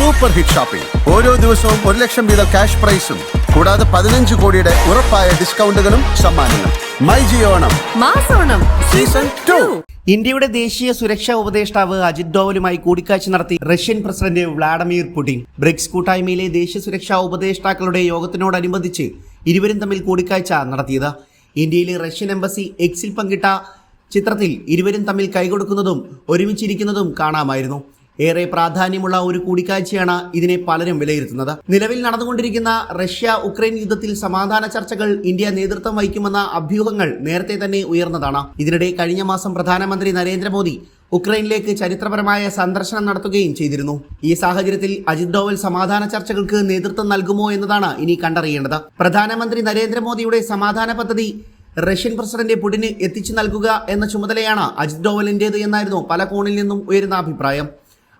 Super hit shopping ഓരോ ദിവസവും ഒരു ലക്ഷം വീതം ക്യാഷ് പ്രൈസും കൂടാതെ പതിനഞ്ച് കോടിയുടെ ഉറപ്പായ ഡിസ്കൗണ്ടുകളും സമ്മാനങ്ങളും. മൈ ജിയോണം മാസോണം സീസൺ ടു. ഇന്ത്യയുടെ ദേശീയ സുരക്ഷാ ഉപദേഷ്ടാവ് അജിത് ഡോവലുമായി കൂടിക്കാഴ്ച നടത്തി Russian president Vladimir Putin. BRICS കൂട്ടായ്മയിലെ ദേശീയ സുരക്ഷാ ഉപദേഷ്ടാക്കളുടെ യോഗത്തിനോടനുബന്ധിച്ച് ഇരുവരും തമ്മിൽ കൂടിക്കാഴ്ച നടത്തിയത്. ഇന്ത്യയിലെ റഷ്യൻ എംബസി എക്സിൽ പങ്കിട്ട ചിത്രത്തിൽ ഇരുവരും തമ്മിൽ കൈകൊടുക്കുന്നതും ഒരുമിച്ചിരിക്കുന്നതും കാണാമായിരുന്നു. ഏറെ പ്രാധാന്യമുള്ള ഒരു കൂടിക്കാഴ്ചയാണ് ഇതിനെ പലരും വിലയിരുത്തുന്നത്. നിലവിൽ നടന്നുകൊണ്ടിരിക്കുന്ന റഷ്യ ഉക്രൈൻ യുദ്ധത്തിൽ സമാധാന ചർച്ചകൾ ഇന്ത്യ നേതൃത്വം വഹിക്കുമെന്ന അഭ്യൂഹങ്ങൾ നേരത്തെ തന്നെ ഉയർന്നതാണ്. ഇതിനിടെ കഴിഞ്ഞ മാസം പ്രധാനമന്ത്രി നരേന്ദ്രമോദി ഉക്രൈനിലേക്ക് ചരിത്രപരമായ സന്ദർശനം നടത്തുകയും ചെയ്തിരുന്നു. ഈ സാഹചര്യത്തിൽ അജിത് ഡോവൽ സമാധാന ചർച്ചകൾക്ക് നേതൃത്വം നൽകുമോ എന്നതാണ് ഇനി കണ്ടറിയേണ്ടത്. പ്രധാനമന്ത്രി നരേന്ദ്രമോദിയുടെ സമാധാന പദ്ധതി റഷ്യൻ പ്രസിഡന്റ് പുടിന് എത്തിച്ചു നൽകുക എന്ന ചുമതലയാണ് അജിത് ഡോവലിന്റേത് എന്നായിരുന്നു പല കോണിൽ നിന്നും ഉയരുന്ന അഭിപ്രായം.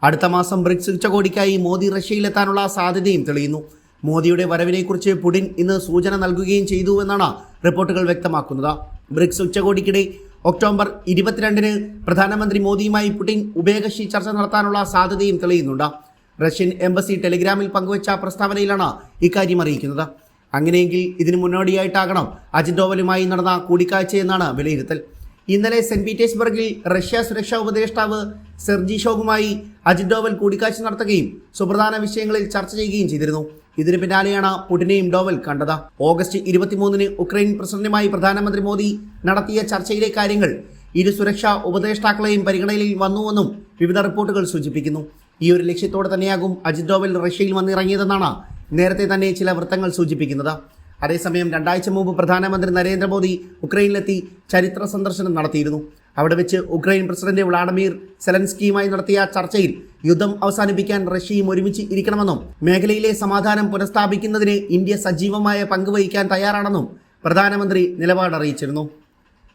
അടുത്ത മാസം ബ്രിക്സ് ഉച്ചകോടിക്കായി മോദി റഷ്യയിലെത്താനുള്ള സാധ്യതയും തെളിയുന്നു. മോദിയുടെ വരവിനെക്കുറിച്ച് പുടിൻ ഇന്ന് സൂചന നൽകുകയും ചെയ്തു എന്നാണ് റിപ്പോർട്ടുകൾ വ്യക്തമാക്കുന്നത്. ബ്രിക്സ് ഉച്ചകോടിക്കിടെ ഒക്ടോബർ ഇരുപത്തിരണ്ടിന് പ്രധാനമന്ത്രി മോദിയുമായി പുടിൻ ഉഭയകക്ഷി ചർച്ച നടത്താനുള്ള സാധ്യതയും തെളിയുന്നുണ്ട്. റഷ്യൻ എംബസി ടെലിഗ്രാമിൽ പങ്കുവച്ച പ്രസ്താവനയിലാണ് ഇക്കാര്യം അറിയിക്കുന്നത്. അങ്ങനെയെങ്കിൽ ഇതിനു മുന്നോടിയായിട്ടാകണം അജിത് ഡോവലുമായി നടന്ന കൂടിക്കാഴ്ചയെന്നാണ് വിലയിരുത്തൽ. ഇന്നലെ സെന്റ് പീറ്റേഴ്സ്ബർഗിൽ റഷ്യ സുരക്ഷാ ഉപദേഷ്ടാവ് സെർജി ഷോഗുമായി അജിത് ഡോവൽ കൂടിക്കാഴ്ച നടത്തുകയും സുപ്രധാന വിഷയങ്ങളിൽ ചർച്ച ചെയ്യുകയും ചെയ്തിരുന്നു. ഇതിന് പിന്നാലെയാണ് പുടിനെയും ഡോവൽ കണ്ടത്. ഓഗസ്റ്റ് ഇരുപത്തിമൂന്നിന് ഉക്രൈൻ പ്രസിഡന്റുമായി പ്രധാനമന്ത്രി മോദി നടത്തിയ ചർച്ചയിലെ കാര്യങ്ങൾ ഇരു സുരക്ഷാ ഉപദേഷ്ടാക്കളെയും പരിഗണനയിൽ വന്നുവെന്നും വിവിധ റിപ്പോർട്ടുകൾ സൂചിപ്പിക്കുന്നു. ഈ ഒരു ലക്ഷ്യത്തോടെ തന്നെയാകും അജിത് ഡോവൽ റഷ്യയിൽ വന്നിറങ്ങിയതെന്നാണ് നേരത്തെ തന്നെ ചില വൃത്തങ്ങൾ സൂചിപ്പിക്കുന്നത്. അതേസമയം രണ്ടാഴ്ച മുമ്പ് പ്രധാനമന്ത്രി നരേന്ദ്രമോദി ഉക്രൈനിലെത്തി ചരിത്ര സന്ദർശനം നടത്തിയിരുന്നു. അവിടെ വെച്ച് ഉക്രൈൻ പ്രസിഡന്റ് വ്ളാഡിമിർ സെലൻസ്കിയുമായി നടത്തിയ ചർച്ചയിൽ യുദ്ധം അവസാനിപ്പിക്കാൻ റഷ്യയും ഒരുമിച്ച് ഇരിക്കണമെന്നും മേഖലയിലെ സമാധാനം പുനഃസ്ഥാപിക്കുന്നതിന് ഇന്ത്യ സജീവമായ പങ്കുവഹിക്കാൻ തയ്യാറാണെന്നും പ്രധാനമന്ത്രി നിലപാട് അറിയിച്ചിരുന്നു.